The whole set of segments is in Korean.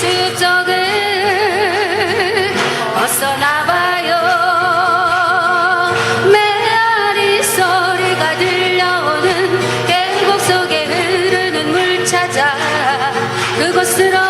수적은 어서 나와요. 메아리 소리가 들려오는 계곡 속에 흐르는 물 찾아 그곳으로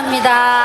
감사합니다